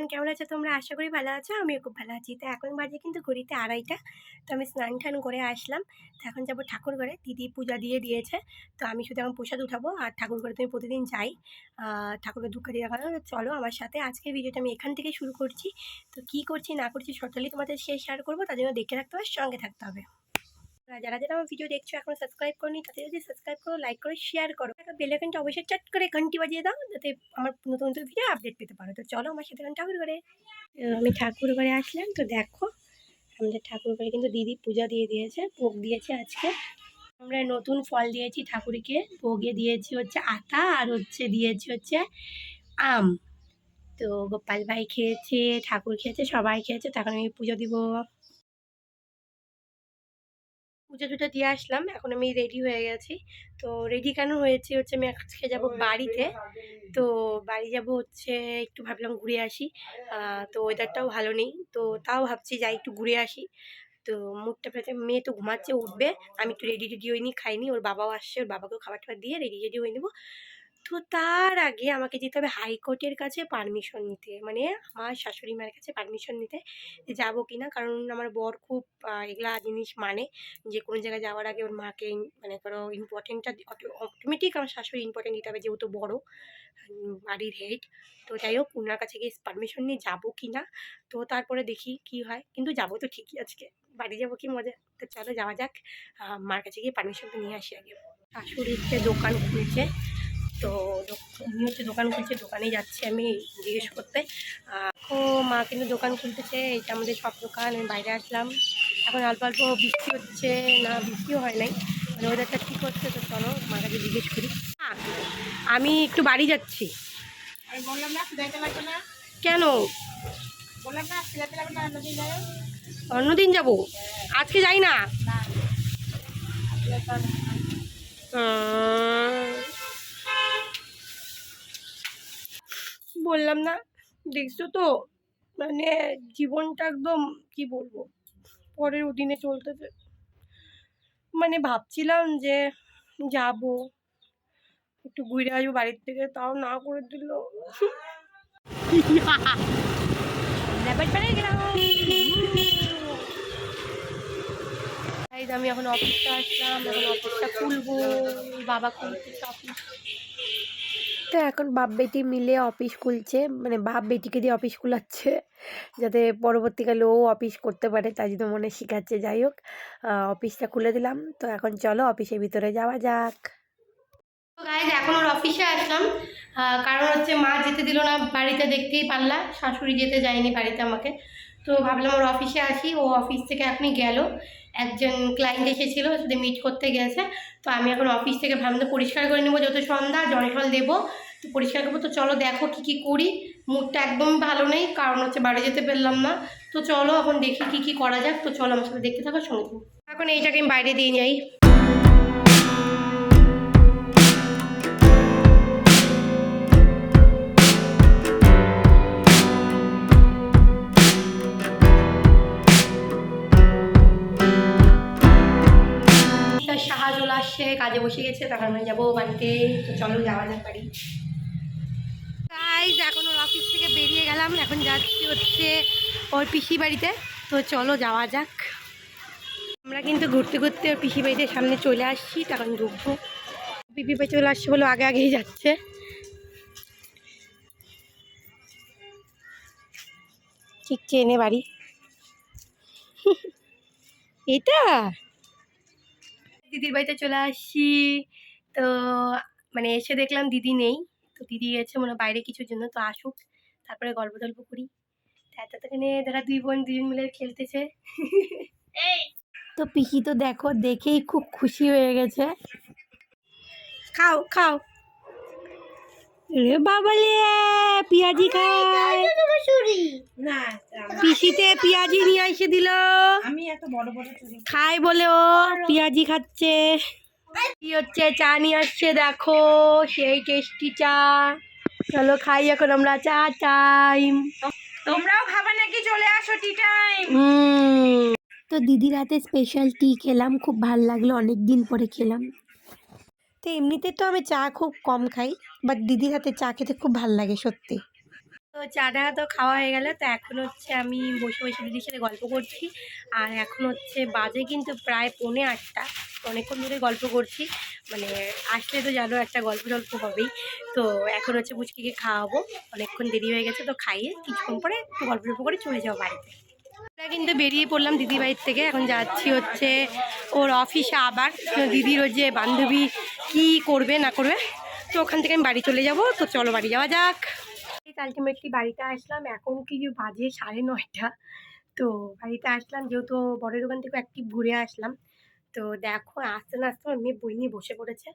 Everyone কেমন আছো? তোমরা আশা করি ভালো আছো, আমিও খুব ভালো আছি। তো এখন বাজে কিন্তু ঘড়িতে আড়াইটা, তো আমি স্নান টান করে আসলাম। তো এখন যাব ঠাকুর ঘরে, দিদি পূজা দিয়ে দিয়েছে। তো আমি শুধু এখন প্রসাদ উঠাবো, আর ঠাকুর ঘরে তুমি প্রতিদিন যাই। ঠাকুরকে দুঃখা দিয়ে রাখা চলো আমার সাথে আজকের ভিডিওটা আমি এখান থেকে শুরু করছি। তো কী করছি, না করছি টোটালি তোমাদের শেয়ার করব, তার জন্য দেখে রাখতে হবে, সঙ্গে থাকতে হবে। যারা যারা ভিডিও দেখছ এখন সাবস্ক্রাইব করনি, তাদের যদি সাবস্ক্রাইব করো লাইক করো শেয়ার করো। একটা বেল আইকনটা অবশ্যই চট করে ঘন্টি বাজিয়ে দাও, যাতে আমার নতুন নতুন ভিডিও আপডেট পেতে পারো। তো চলো আমার সাথে ঠাকুর ঘরে। আমি ঠাকুর ঘরে আসলাম, তো দেখো, আমাদের ঠাকুর ঘরে কিন্তু দিদি পূজা দিয়ে দিয়েছে, ভোগ দিয়েছে আজকে। আমরা নতুন ফল দিয়েছি ঠাকুরকে, ভোগে দিয়েছি হচ্ছে আতা আর হচ্ছে দিয়েছি হচ্ছে আম। তো গোপাল ভাই খেয়েছে, ঠাকুর খেয়েছে, সবাই খেয়েছে, তখন আমি পুজো দিব। পুজো টুজো দিয়ে আসলাম। এখন আমি রেডি হয়ে গেছি। তো রেডি কেন হয়েছি হচ্ছে আমি আজকে যাব বাড়িতে। তো বাড়ি যাব হচ্ছে একটু ভাবলাম ঘুরে আসি। তো ওয়েদারটাও ভালো নেই। তো তাও ভাবছি যাই একটু ঘুরে আসি। তো মুখটা পেতে মেয়ে তো ঘুমাচ্ছে, উঠবে। আমি একটু রেডি রেডি হইনি খাইনি। ওর বাবাও আসছে, ওর বাবাকেও খাবার টাবার দিয়ে রেডি রেডি হয়ে নেব। তো তার আগে আমাকে যেতে হবে হাইকোর্টের কাছে পারমিশন নিতে। মানে আমার শাশুড়ি মায়ের কাছে পারমিশন নিতে যে যাব কি না কারণ আমার বর খুব এগুলা জিনিস মানে যে কোনো জায়গায় যাওয়ার আগে ওর মাকে মানে করো ইম্পর্টেন্টটা অটোমেটিক আমার শাশুড়ি ইম্পর্টেন্ট দিতে হবে যেহেতু বড় বাড়ির হেড তো যাই হোক ওনার কাছে গিয়ে পারমিশন নিয়ে যাব কি না তো তারপরে দেখি কি হয়। কিন্তু যাব তো ঠিকই আজকে। বাড়ি যাব কি মজা। তো চলো যাওয়া যাক। মার কাছে গিয়ে পারমিশনটা নিয়ে আসি আগে। শাশুড়ির যে দোকান খুলছে তো উনি হচ্ছে দোকান খুলছে দোকানে যাচ্ছি আমি জিজ্ঞেস করতে। ও মা কিন্তু দোকান খুলতেছে এটা আমাদের সব দোকান আমি বাইরে আসলাম। এখন অল্প অল্প বৃষ্টি হচ্ছে না বৃষ্টিও হয় নাই। মানে ওয়েদারটা ঠিক হচ্ছে তো চলো মার কাছে জিজ্ঞেস করি। আমি একটু বাড়ি যাচ্ছি। কেন? অন্যদিন যাব। আজকে যাই না? বললাম না। দেখছ তো? মানে জীবনটা একদম কি বলব? পরের রুটিনে চলতেছে মানে ভাবছিলাম যে যাব একটু ঘুরে আসব বাড়ির থেকে তাও না করে দিল। আমি এখন অফিসে আসলাম এখন অফিসটা খুলবো বাবা খুলতেছে অফিস তো এখন বাপ বেটি মিলে অফিস খুলছে মানে বাপ বেটিকে দিয়ে অফিস খুলাচ্ছে, যাতে পরবর্তীকালে ও অফিস করতে পারে, তাই জন্য মনে শেখাচ্ছে। যাই হোক অফিসটা খুলে দিলাম। তো এখন চলো অফিসের ভিতরে যাওয়া যাক। গাইজ এখন ওর অফিসে আসলাম। কারণ হচ্ছে মা যেতে দিল না বাড়িতে, দেখতেই পারলা। শাশুড়ি যেতে যায়নি বাড়িতে আমাকে। তো ভাবলাম ওর অফিসে আসি। ও অফিস থেকে এখনই গেল। একজন ক্লায়েন্ট এসেছিল সাথে মিট করতে গেছে। তো আমি এখন অফিস থেকে ভাবলাম পরিষ্কার করে নেব যত সন্ধ্যা, জল টল দেবো। তো পরিষ্কার করব। তো চলো দেখো কী কী করি। মুডটা একদম ভালো নেই, কারণ হচ্ছে বাড়ি যেতে পারলাম না। তো চলো এখন দেখি কী কী করা যাক। তো চলো আমার সাথে দেখতে থাকো, সঙ্গে এখন এইটাকে আমি বাইরে দিয়ে যাই। সাহায্য আসছে, কাজে বসে গেছে তখন আমি যাব বাড়িতে। তো চলো, যাওয়া যাক বাড়ি। গাইজ এখন ওর অফিস থেকে বেরিয়ে গেলাম, এখন যাচ্ছি হচ্ছে ওর পিসি বাড়িতে। তো চলো, যাওয়া যাক। আমরা কিন্তু ঘুরতে ঘুরতে ওর পিসি বাড়িতে সামনে চলে আসছি, তখন ঢুকবো। পিপি বাড়ি চলে আসছে বলে আগে আগেই যাচ্ছে। ঠিক চেনে বাড়ি। এটা? দিদির বাড়িতে চলে আসি। তো মানে এসে দেখলাম দিদি নেই। তো দিদি গেছে মনে হয় বাইরে কিছুর জন্য তো আসুক। তারপরে গল্প টল্প করি। এতক্ষণে তারা দুই বোন দুজন মিলে খেলতেছে। তো পিসি তো দেখো দেখেই খুব খুশি হয়ে গেছে। খাও খাও। রে বাবালে পিয়াজি খায়। না পিসিতে পিয়াজি নিয়ে এসে দিল। আমি এত বড় বড় চুরি খাই বলে ও পেঁয়াজি খাচ্ছে। কি হচ্ছে? চা নিয়ে আসছে দেখো। সেই টেস্টি চা। চলো খাই এখন আমরা চা টাইম তোমরাও খাবে নাকি? চলে আসো টি টাইম তো দিদির হাতে স্পেশাল টি খেলাম খুব ভালো লাগল অনেক দিন পরে খেলাম। তো এমনিতে তো আমি চা খুব কম খাই বাট দিদির হাতে চা খেতে খুব ভালো লাগে, সত্যি। তো চাটা তো খাওয়া হয়ে গেল, তো এখন হচ্ছে আমি বসে বসে দিদির সাথে গল্প করছি, আর এখন হচ্ছে বাজে কিন্তু প্রায় পৌনে আটটা অনেকক্ষণ ধরে গল্প করছি মানে আসলে তো জানো একটা গল্প টল্প হবেই, তো এখন হচ্ছে পুচকিকে খাওয়াবো, অনেকক্ষণ দেরি হয়ে গেছে, তো খাইয়ে কিছুক্ষণ পরে গল্প টল্প করে চলে যাব বাড়িতে। আমরা কিন্তু বেরিয়ে পড়লাম দিদি বাড়ির থেকে। এখন যাচ্ছি হচ্ছে ওর অফিসে আবার। দিদির ওর যে বান্ধবী কি করবে, না করবে, তো ওখান থেকে আমি বাড়ি চলে যাব। তো চলো বাড়ি যাওয়া যাক। আলটিমেটলি বাড়িতে আসলাম। এখন কি বাজে সাড়ে নয়টা। তো বাড়িতে আসলাম, যেহেতু বড়ের ওখান থেকে একটি ঘুরে আসলাম। তো দেখো আস্তে না আস্তে আমার মেয়ে বই নিয়ে বসে পড়েছে।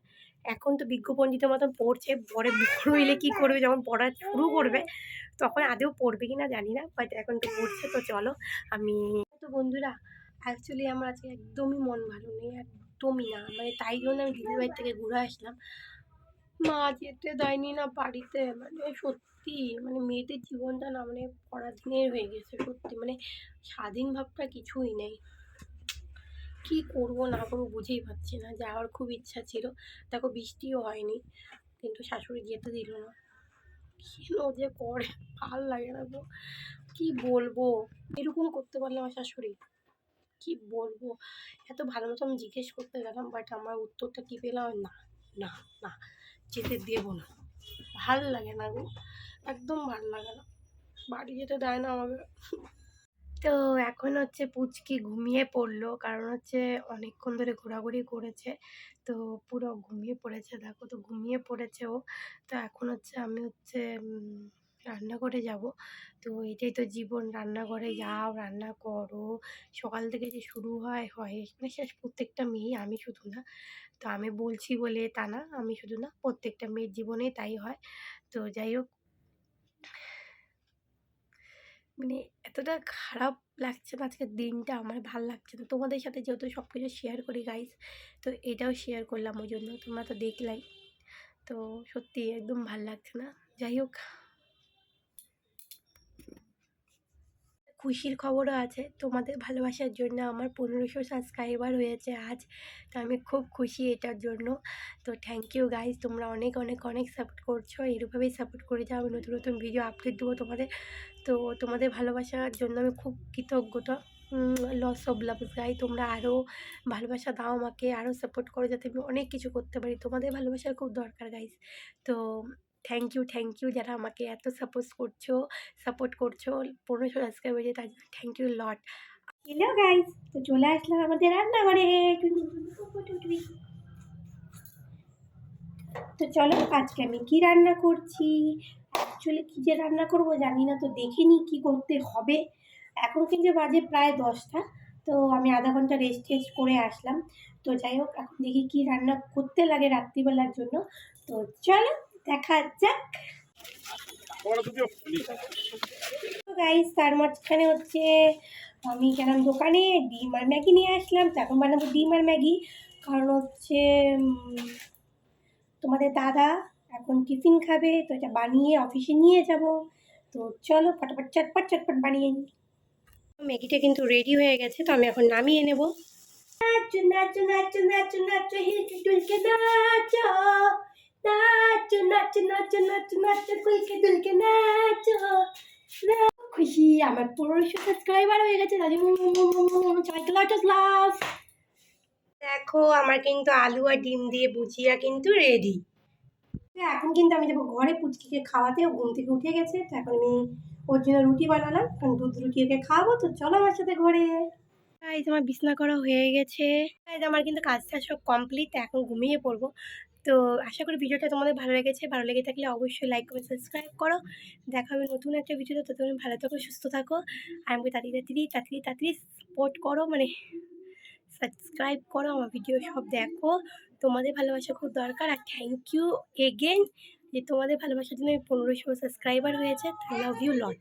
এখন তো বিজ্ঞ পণ্ডিতের মতন পড়ছে পরে বড় হইলে কী করবে? যখন পড়া শুরু করবে তখন আদেও পড়বে কি না জানি না বাট এখন তো পড়ছে তো চলো আমি তো বন্ধুরা অ্যাকচুয়ালি আমার আজকে একদমই মন ভালো নেই একদমই না মানে তাই জন্য আমি দিদির বাড়ি থেকে ঘুরে আসলাম। মা যেতে দেয়নি না বাড়িতে মানে সত্যি মানে মেয়েদের জীবনটা না মানে পরাধীনের হয়ে গেছে সত্যি মানে স্বাধীন ভাবটা কিছুই নেই। কি করব না করব বুঝেই পাচ্ছি না। যাওয়ার খুব ইচ্ছা ছিল, দেখো বৃষ্টিও হয়নি, কিন্তু শাশুড়ি যেতে দিল না। কেন যে করে ভালো লাগে না গো। কি বলব? এরকম করতে পারলে আমার শাশুড়ি? কি বলব? এত ভালো মতো আমি জিজ্ঞেস করতে গেলাম বাট আমার উত্তরটা কি পেলাম? না না না, যেতে দেবো না। ভালো লাগে না গো, একদম ভালো লাগে না। বাড়ি যেতে দেয় না আমাকে। তো এখন হচ্ছে পুচকি ঘুমিয়ে পড়ল। কারণ হচ্ছে অনেকক্ষণ ধরে ঘোরাঘুরি করেছে। তো পুরো ঘুমিয়ে পড়েছে, দেখো তো ঘুমিয়ে পড়েছে ও। তো এখন হচ্ছে আমি হচ্ছে রান্নাঘরে যাব। তো এটাই তো জীবন, রান্নাঘরে যাও, রান্না করো। সকাল থেকে যে শুরু হয় হয় মানে শেষ প্রত্যেকটা মেয়েই, আমি শুধু না। তো আমি বলছি বলে তা না, আমি শুধু না, প্রত্যেকটা মেয়ের জীবনে তাই হয়। তো যাই হোক মানে এতটা খারাপ লাগছে না আজকের দিনটা, আমার ভালো লাগছে না। তোমাদের সাথে যেহেতু সব কিছু শেয়ার করি গাইজ তো এটাও শেয়ার করলাম ওই জন্য, তোমরা তো দেখলাই। তো সত্যি একদম ভালো লাগছে না। যাই হোক। খুশির খবরও আছে। তোমাদের ভালোবাসার জন্য আমার পনেরোশো সাবস্ক্রাইবার হয়েছে আজ। তো আমি খুব খুশি এটার জন্য। তো থ্যাংক ইউ গাইজ তোমরা অনেক অনেক অনেক সাপোর্ট করছ। এরকমভাবেই সাপোর্ট করে যাও। আমি নতুন নতুন ভিডিও আপডেট দেবো তোমাদের। তো তোমাদের ভালোবাসার জন্য আমি খুব কৃতজ্ঞতা লস অব লাভ গাই তোমরা আরও ভালোবাসা দাও আমাকে আরও সাপোর্ট করো যাতে আমি অনেক কিছু করতে পারি। তোমাদের ভালোবাসার খুব দরকার গাইজ তো থ্যাংক ইউ থ্যাংক ইউ যারা আমাকে এত সাপোর্ট করছ সাপোর্ট করছ পনেরোশো সাবস্ক্রাইব হয়েছে তার জন্য thank you lot. Hello guys তো চলে আসলাম আমাদের রান্নাঘরে। তো চলো আজকে আমি কি রান্না করছি? অ্যাকচুয়ালি কী যে রান্না করব জানি না, তো দেখিনি কি করতে হবে। এখন কিন্তু বাজে প্রায় দশটা, তো আমি আধা ঘণ্টা রেস্ট টেস্ট করে আসলাম। তো যাই হোক, এখন দেখি কি রান্না করতে লাগে রাত্রিবেলার জন্য। তো চলো দেখা যাক। তো গাইস তার মাঝখানে হচ্ছে আমি গেলাম দোকানে ডিম আর ম্যাগি নিয়ে আসলাম। তো এখন বানাবো ডিম আর ম্যাগি। কারণ হচ্ছে তোমাদের দাদা এখন টিফিন খাবে তো এটা বানিয়ে অফিসে নিয়ে যাব। তো চলো ফটাফট চটপট চটপট বানিয়ে নিই ম্যাগিটা কিন্তু রেডি হয়ে গেছে তো আমি এখন নামিয়ে নেব। নাচো নাচো নাচো নাচো নাচো হিলকে নাচো। নাচো নাচো নাচো নাচো নাচো, কুলকে দুলকে নাচো। খুশি, আমার পনেরোশো সাবস্ক্রাইবার হয়ে গেছে দাদি সবাইকে লটাস লাভ দেখো, আমার কিন্তু আলু আর ডিম দিয়ে ভুজিয়া কিন্তু রেডি এখন কিন্তু আমি যাব ঘরে, পুচকিকে খাওয়াতে ঘুম থেকে উঠে গেছে, তো এখন আমি ওর জন্য রুটি বানালাম কারণ দুধ রুটি ওকে খাওয়াবো, তো চলো আমার সাথে ঘরে। এই তোমার বিছনা করা হয়ে গেছে। যে আমার কিন্তু কাজটা সব কমপ্লিট এখন ঘুমিয়ে পড়ব। তো আশা করি ভিডিওটা তোমাদের ভালো লেগেছে। ভালো লেগে থাকলে অবশ্যই লাইক করে সাবস্ক্রাইব করো। দেখা হবে নতুন একটা ভিডিওতে। তো তুমি ভালো থাকো, সুস্থ থাকো। আর আমাকে তাড়াতাড়ি তাড়াতাড়ি তাড়াতাড়ি তাড়াতাড়ি সাপোর্ট করো মানে সাবস্ক্রাইব করো আমার ভিডিও সব দেখো। তোমাদের ভালোবাসা খুব দরকার। আর থ্যাংক ইউ এগেন যে তোমাদের ভালোবাসার জন্য পনেরোশো সাবস্ক্রাইবার হয়েছে। Love you lot